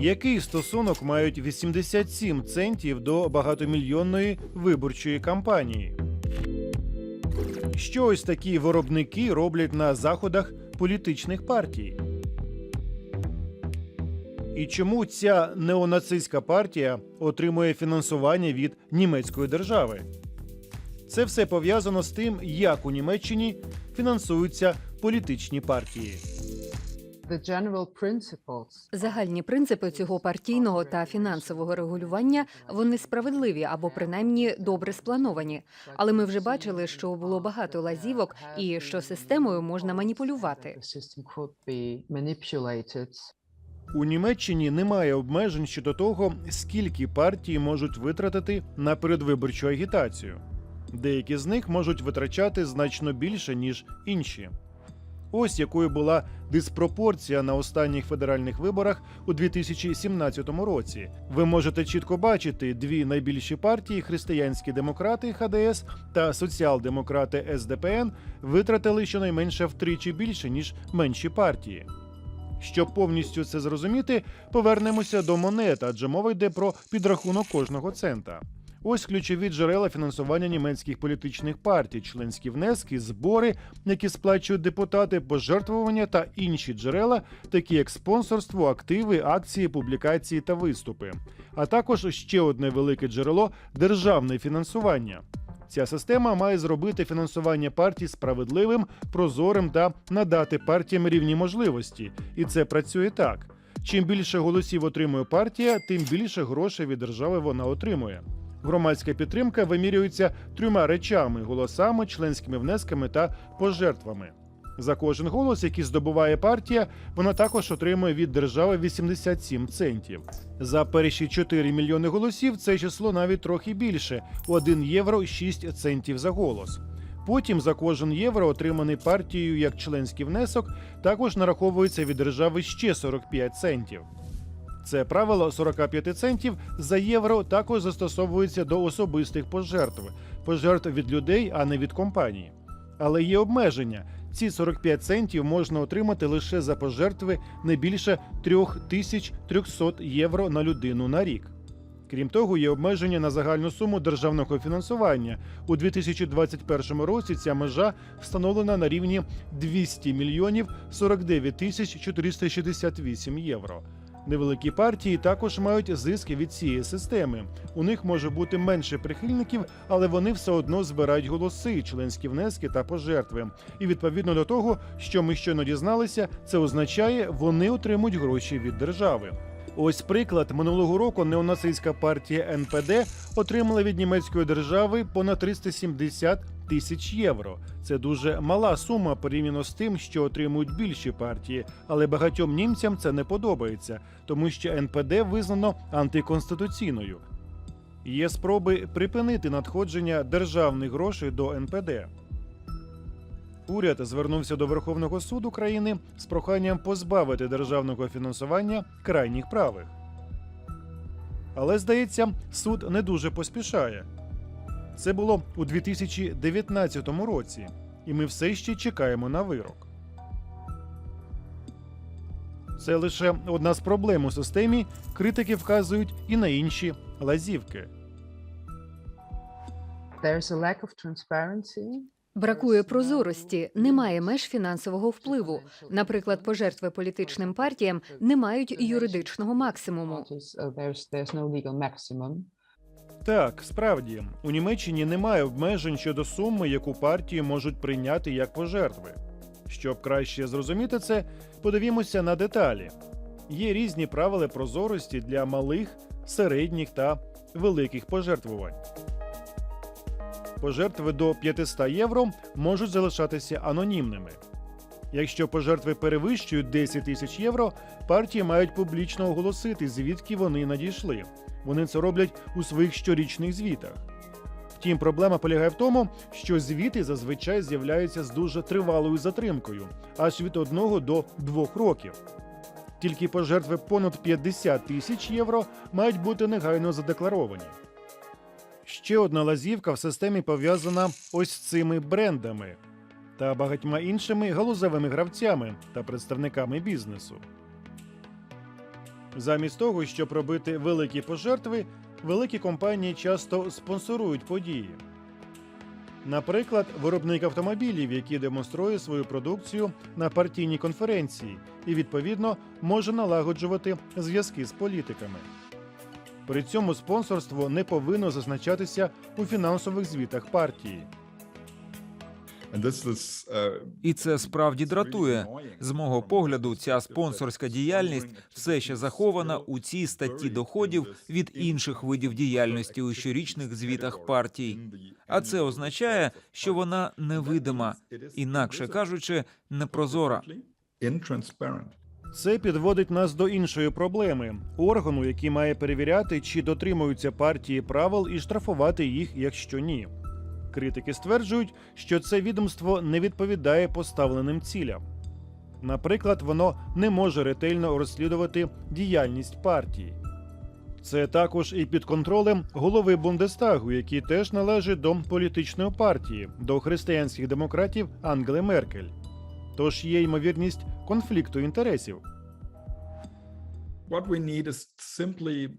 Який стосунок мають 87 центів до багатомільйонної виборчої кампанії? Що ось такі виробники роблять на заходах політичних партій? І чому ця неонацистська партія отримує фінансування від німецької держави? Це все пов'язано з тим, як у Німеччині фінансуються політичні партії. The general Загальні принципи цього партійного та фінансового регулювання вони справедливі або принаймні добре сплановані. Але ми вже бачили, що було багато лазівок і що системою можна маніпулювати. the system could be manipulated. У Німеччині немає обмежень щодо того, скільки партії можуть витратити на передвиборчу агітацію. Деякі з них можуть витрачати значно більше, ніж інші. Ось якою була диспропорція на останніх федеральних виборах у 2017 році. Ви можете чітко бачити дві найбільші партії християнські демократи ХДС та соціал-демократи СДПН витратили щонайменше втричі більше ніж менші партії. Щоб повністю це зрозуміти, повернемося до монет, адже мова йде про підрахунок кожного цента. Ось ключові джерела фінансування німецьких політичних партій, членські внески, збори, які сплачують депутати, пожертвування та інші джерела, такі як спонсорство, активи, акції, публікації та виступи. А також ще одне велике джерело державне фінансування. Ця система має зробити фінансування партій справедливим, прозорим та надати партіям рівні можливості. І це працює так: чим більше голосів отримує партія, тим більше грошей від держави вона отримує. Громадська підтримка вимірюється трьома речами: голосами, членськими внесками та пожертвами. За кожен голос, який здобуває партія, вона також отримує від держави 87 центів. За перші 4 мільйони голосів це число навіть трохи більше 1 євро 6 центів за голос. Потім за кожен євро, отриманий партією як членський внесок, також нараховується від держави ще 45 центів. Це правило 45 центів за євро також застосовується до особистих пожертв, пожертв від людей, а не від компаній. Але є обмеження. Ці 45 центів можна отримати лише за пожертви не більше 3300 євро на людину на рік. Крім того, є обмеження на загальну суму державного фінансування. У 2021 році ця межа встановлена на рівні 200 мільйонів 49 тисяч 468 євро. Невеликі партії також мають зиски від цієї системи. У них може бути менше прихильників, але вони все одно збирають голоси, членські внески та пожертви. І відповідно до того, що ми щойно дізналися, це означає, вони отримують гроші від держави. Ось приклад минулого року неонацистська партія НПД отримала від німецької держави понад 370 тисяч євро. Це дуже мала сума порівняно з тим, що отримують більші партії, але багатьом німцям це не подобається, тому що НПД визнано антиконституційною. Є спроби припинити надходження державних грошей до НПД. Уряд звернувся до Верховного суду країни з проханням позбавити державного фінансування крайніх правих. Але здається, суд не дуже поспішає. Це було у 2019 році, і ми все ще чекаємо на вирок. Це лише одна з проблем у системі. Критики вказують і на інші лазівки. There's a lack of transparency. Бракує прозорості, немає меж фінансового впливу. Наприклад, пожертви політичним партіям не мають юридичного максимуму. Так, справді, у Німеччині немає обмежень щодо суми, яку партії можуть прийняти як пожертви. Щоб краще зрозуміти це, подивімося на деталі. Є різні правила прозорості для малих, середніх та великих пожертвувань. Пожертви до 500 євро можуть залишатися анонімними. Якщо пожертви перевищують 10 тисяч євро, партії мають публічно оголосити, звідки вони надійшли. Вони це роблять у своїх щорічних звітах. Втім, проблема полягає в тому, що звіти зазвичай з'являються з дуже тривалою затримкою, аж від 1 до 2 років. Тільки пожертви понад 50 тисяч євро мають бути негайно задекларовані. Ще одна лазівка в системі пов'язана ось цими брендами та багатьма іншими галузевими гравцями та представниками бізнесу. Замість того, щоб робити великі пожертви, великі компанії часто спонсорують події. Наприклад, виробник автомобілів, який демонструє свою продукцію на партійній конференції і, відповідно, може налагоджувати зв'язки з політиками. При цьому спонсорство не повинно зазначатися у фінансових звітах партії. І це справді дратує. З мого погляду, ця спонсорська діяльність все ще захована у цій статті доходів від інших видів діяльності у щорічних звітах партій. А це означає, що вона невидима, інакше кажучи, непрозора. Це підводить нас до іншої проблеми органу, який має перевіряти, чи дотримуються партії правил і штрафувати їх, якщо ні. Критики стверджують, що це відомство не відповідає поставленим цілям. Наприклад, воно не може ретельно розслідувати діяльність партії. Це також і під контролем голови Бундестагу, який теж належить до політичної партії, до християнських демократів Ангели Меркель. Тож є ймовірність конфлікту інтересів. What we need is simply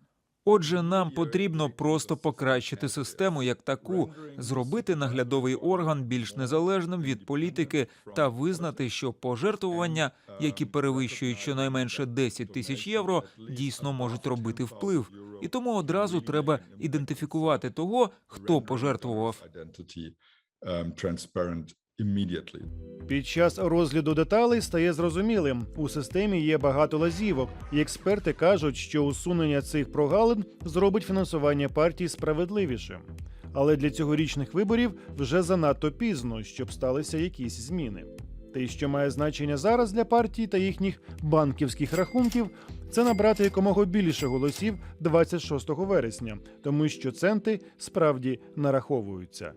Отже, нам потрібно просто покращити систему як таку, зробити наглядовий орган більш незалежним від політики та визнати, що пожертвування, які перевищують щонайменше 10 тисяч євро, дійсно можуть робити вплив. І тому одразу треба ідентифікувати того, хто пожертвував. Immediately. Під час розгляду деталей стає зрозумілим, у системі є багато лазівок, і експерти кажуть, що усунення цих прогалин зробить фінансування партій справедливішим. Але для цьогорічних виборів вже занадто пізно, щоб сталися якісь зміни. Те, що має значення зараз для партій та їхніх банківських рахунків, це набрати якомога більше голосів 26 вересня, тому що центи справді нараховуються.